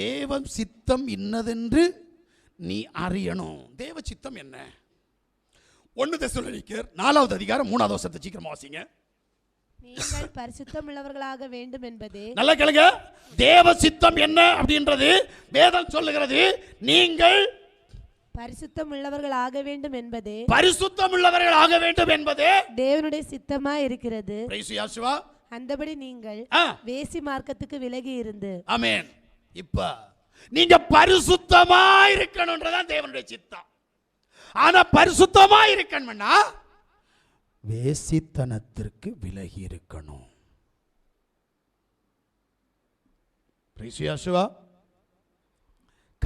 தேவ சித்தம் இன்னதென்று நீ அறியணும். தேவ சித்தம் என்ன? ஒன்று தெசலோனிக்கர் நாலாவது அதிகாரம் மூணாவது வருஷத்தை சீக்கிரமா வாசிங்க. நீங்கள் பரிசுத்தம் உள்ளவர்களாக வேண்டும் என்பதே நல்ல கேளுங்க. தேவ சித்தம் என்ன அப்படின்றது வேதம் சொல்லுகிறது. நீங்கள் பரிசுத்தம் உள்ளவர்களாக வேண்டும் என்பதே பரிசுத்தம் உள்ளவர்கள் ஆக வேண்டும் என்பதே தேவனுடைய சித்தமா இருக்கிறது. அந்தபடி நீங்கள் வேசி மார்க்கத்துக்கு விலகி இருந்து ஆமென் இப்போ நீங்க பரிசுத்தமா இருக்கணும்ன்றதான் தேவனுடைய சித்தம். ஆனா பரிசுத்தமா இருக்கணும்னா வேசித்தனத்திற்கு விலகி இருக்கணும்.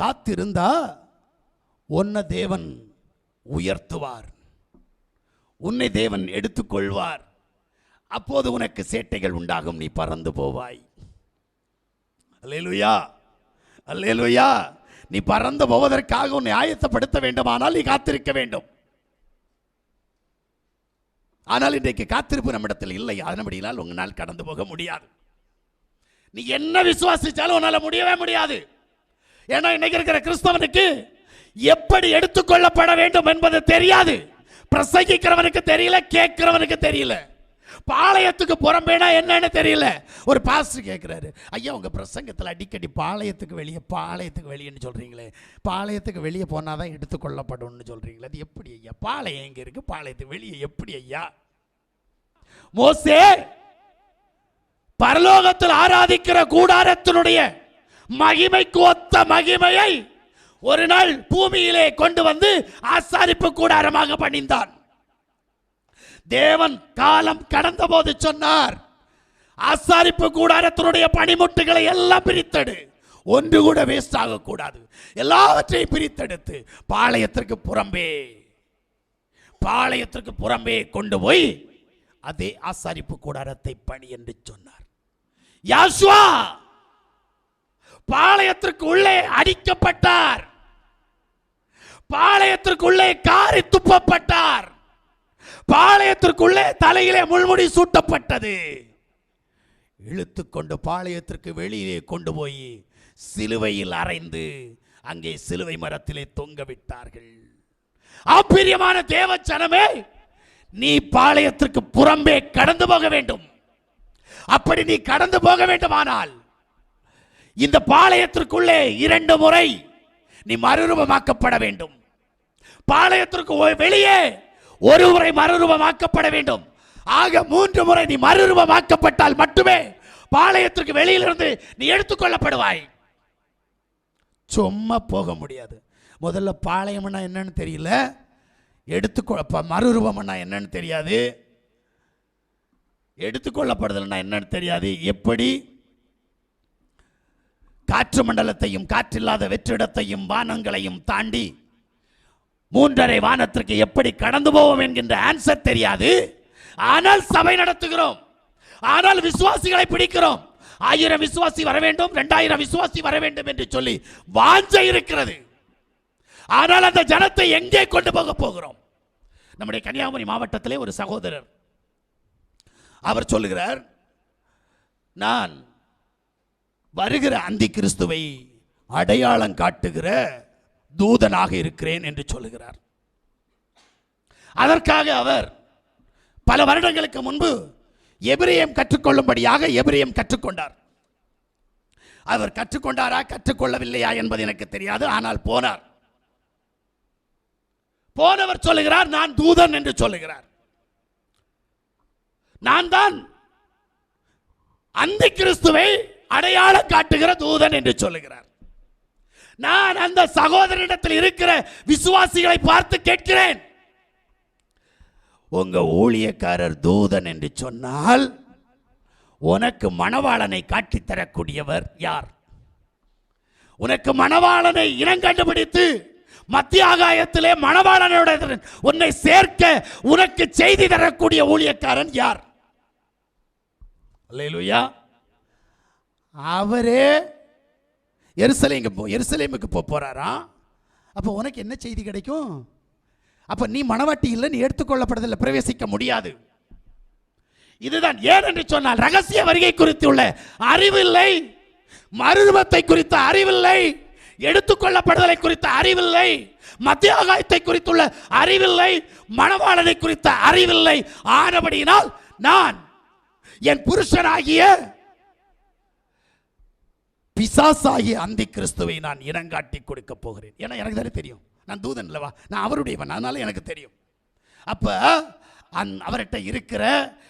காத்திருந்தா உன்னை தேவன் உயர்த்துவார். உன்னை தேவன் எடுத்துக்கொள்வார். அப்போது உனக்கு சேட்டைகள் உண்டாகும் நீ பறந்து போவாய். அல்லேலுயா அல்லேலுயா. நீ பறந்து போவதற்காக உன்னை ஆயத்தப்படுத்த வேண்டுமானால் நீ காத்திருக்க வேண்டும். ஆனால் இன்றைக்கு காத்திருப்பு நம்மிடத்தில் இல்லை. அதனபடியால் உங்களால் கடந்து போக முடியாது. நீ என்ன விசுவாசிச்சாலும் உன்னால் முடியவே முடியாது. ஏன்னா இன்னைக்கு இருக்கிற கிறிஸ்தவனுக்கு எப்படி எடுத்துக்கொள்ளப்பட வேண்டும் என்பது தெரியாது. பிரசங்கிக்கிறவனுக்கு தெரியல கேட்கிறவனுக்கு தெரியல. பாளையத்துக்கு புறம்பேனா என்னன்னு தெரியல. ஒரு பாஸ்டர் கேட்குறாரு ஐயா உங்கள் பிரசங்கத்தில் அடிக்கடி பாளையத்துக்கு வெளியே பாளையத்துக்கு வெளியேன்னு சொல்கிறீங்களே பாளையத்துக்கு வெளியே போனால் தான் எடுத்துக்கொள்ளப்படும்னு சொல்கிறீங்களே அது எப்படி ஐயா? பாளையம் எங்கே இருக்குது பாளையத்துக்கு வெளியே எப்படி ஐயா? மோசே பரலோகத்தில் ஆராதிக்கிற கூடாரத்தினுடைய மகிமைக்கு ஒத்த மகிமையை ஒரு நாள் பூமியிலே கொண்டு வந்து ஆசாரிப்பு கூடாரமாக பணிந்தான் தேவன் காலம் கடந்த போது சொன்னார் ஆசாரிப்பு கூடாரத்தினுடைய பனிமுட்டுகளை எல்லாம் பிரித்தடு. ஒன்று கூட வேஸ்ட் ஆகக்கூடாது. எல்லாவற்றையும் பிரித்தெடுத்து பாளையத்திற்கு புறம்பே பாளையத்திற்கு புறம்பே கொண்டு போய் அதே ஆசாரிப்பு கூடாரத்தை பணி என்று சொன்னார். யாசுவா பாளையத்திற்கு உள்ளே அடிக்கப்பட்டார். பாளையத்திற்குள்ளே காரி துப்பப்பட்டார். பாளையத்திற்குள்ளே தலையிலே முள்முடி சூட்டப்பட்டது. இழுத்து கொண்டு பாளையத்திற்கு வெளியே கொண்டு போய் சிலுவையில் அறைந்து அங்கே சிலுவை மரத்திலே தொங்க விட்டார்கள். ஆப்பிரியமான தேவச்சனமே நீ பாளையத்திற்கு புறம்பே கடந்து போக வேண்டும். அப்படி நீ கடந்து போக வேண்டுமானால் இந்த பாளையத்திற்குள்ளே இரண்டு முறை நீ மறுரூபமாக்கப்பட வேண்டும். பாளையத்திற்கு ஒ- வெளியே ஒரு முறை மறுரூபமாக்கப்பட வேண்டும். ஆக மூன்று முறை நீ மறுரூபமாக்கப்பட்டால் மட்டுமே பாளையத்திற்கு வெளியிலிருந்து நீ எடுத்துக்கொள்ளப்படுவாய். சும்மா போக முடியாது. முதல்ல பாளையம்னா என்னன்னு தெரியல. எடுத்துக்கொள்ள ப- மறுரூபம்னா என்னன்னு தெரியாது. எடுத்துக்கொள்ளப்படுதல்னா என்னன்னு தெரியாது. எப்படி? காற்று மண்டலத்தையும் காற்றில்லாத வெற்றிடத்தையும் வானங்களையும் தாண்டி மூன்றரை வானத்திற்கு எப்படி கடந்து போவோம் என்கின்ற ஆன்சர் தெரியாது. ஆனால் சபை நடத்துகிறோம். ஆனால் விசுவாசிகளை பிடிக்கிறோம். ஆயிரம் விசுவாசி வர வேண்டும் இரண்டாயிரம் விசுவாசி வர வேண்டும் என்று சொல்லி வாஞ்ச இருக்கிறது. ஆனால் அந்த ஜனத்தை எங்கே கொண்டு போக போகிறோம்? நம்முடைய கன்னியாகுமரி மாவட்டத்திலே ஒரு சகோதரர். அவர் சொல்லுகிறார் நான் வருகிற அந்தி கிறிஸ்துவை அடையாளம் காட்டுகிற தூதனாக இருக்கிறேன் என்று சொல்லுகிறார். அதற்காக அவர் பல வருடங்களுக்கு முன்பு எபிரியம் கற்றுக்கொள்ளும்படியாக எபிரியம் கற்றுக்கொண்டார். அவர் கற்றுக்கொண்டாரா கற்றுக்கொள்ளவில்லையா என்பது எனக்கு தெரியாது ஆனால் போனார். போனவர் சொல்லுகிறார் நான் தூதன் என்று சொல்லுகிறார். நான் தான் அந்த கிறிஸ்துவை அடையாளம் காட்டுகிற தூதன் என்று சொல்லுகிறார். நான் அந்த சகோதரனிடத்தில் இருக்கிற விசுவாசிகளை பார்த்து கேட்கிறேன். உங்க ஊழியக்காரர் தூதன் என்று சொன்னால் உனக்கு மணவாளனை காட்டித்தரக்கூடியவர் யார்? உனக்கு மணவாளனை இனம் கண்டுபிடித்து மத்திய ஆகாயத்திலே மணவாளனுடைய உன்னை சேர்க்க உனக்கு செய்தி தரக்கூடிய ஊழியக்காரன் யார்? அல்லேலூயா. அவரே எருசலேங்க போ எருசலேமுக்கு போக போறாராம் அப்போ உனக்கு என்ன செய்தி கிடைக்கும்? அப்போ நீ மணவாட்டி இல்லை நீ பிரவேசிக்க முடியாது. இதுதான் ஏன் என்று சொன்னால் ரகசிய வருகை குறித்து உள்ள அறிவில்லை. மருதுவத்தை குறித்த அறிவில்லை. எடுத்துக்கொள்ளப்படுதலை குறித்த அறிவில்லை. மத்திய ஆகாயத்தை குறித்துள்ள அறிவில்லை. மணவாளனை குறித்த அறிவில்லை. ஆனபடியினால் நான் என் புருஷனாகிய பிசாசாகிய அந்தி கிறிஸ்துவை நான் இனங்காட்டி கொடுக்க போகிறேன். ஏன்னா எனக்கு தானே தெரியும். நான் தூதன் இல்லவா நான் அவருடையவன். அதனால எனக்கு தெரியும். அப்போ அந் அவர்கிட்ட இருக்கிற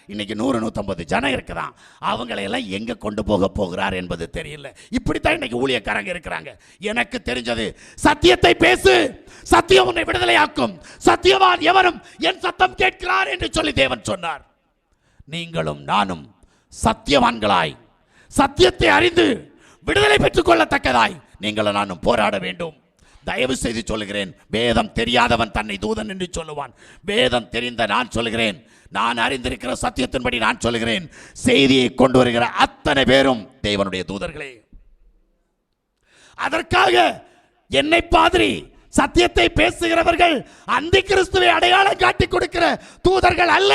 இன்னைக்கு நூறு நூற்றம்பது ஜனம் இருக்குதான். அவங்களையெல்லாம் எங்கே கொண்டு போக போகிறார் என்பது தெரியல. இப்படித்தான் இன்னைக்கு ஊழியக்காரங்க இருக்கிறாங்க. எனக்கு தெரிஞ்சது சத்தியத்தை பேசு. சத்தியம் உன்னை விடுதலையாக்கும். சத்தியவான் எவரும் என் சத்தம் கேட்கிறார் என்று சொல்லி தேவன் சொன்னார். நீங்களும் நானும் சத்தியவான்களாய் சத்தியத்தை அறிந்து விடுதலை பெற்றுக் கொள்ளத்தக்கதாய் நீங்களும் நானும் போராட வேண்டும். தயவு செய்து சொல்கிறேன் வேதம் தெரியாதவன் தன்னை தூதன் என்று சொல்லுவான். வேதம் தெரிந்த நான் சொல்கிறேன் நான் அறிந்திருக்கிற சத்தியத்தின்படி நான் சொல்கிறேன் செய்தியை கொண்டு வருகிற அத்தனை பேரும் தேவனுடைய தூதர்களே. அதற்காக என்னை பாதிரி சத்தியத்தை பேசுகிறவர்கள் அந்தி கிறிஸ்துவை அடையாளம் காட்டி கொடுக்கிற தூதர்கள் அல்ல.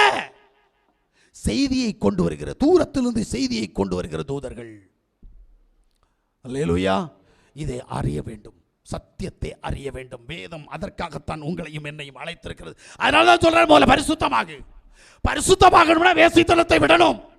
செய்தியை கொண்டு வருகிற தூரத்திலிருந்து செய்தியை கொண்டு வருகிற தூதர்கள். அல்லேலூயா. இதை அறிய வேண்டும். சத்தியத்தை அறிய வேண்டும். வேதம் அதற்காகத்தான் உங்களையும் என்னையும் அழைத்திருக்கிறது. அதனால தான் சொல்கிறேன் போல பரிசுத்தமாக. பரிசுத்தமாகணும்னா வேசித்தனத்தை விடணும்.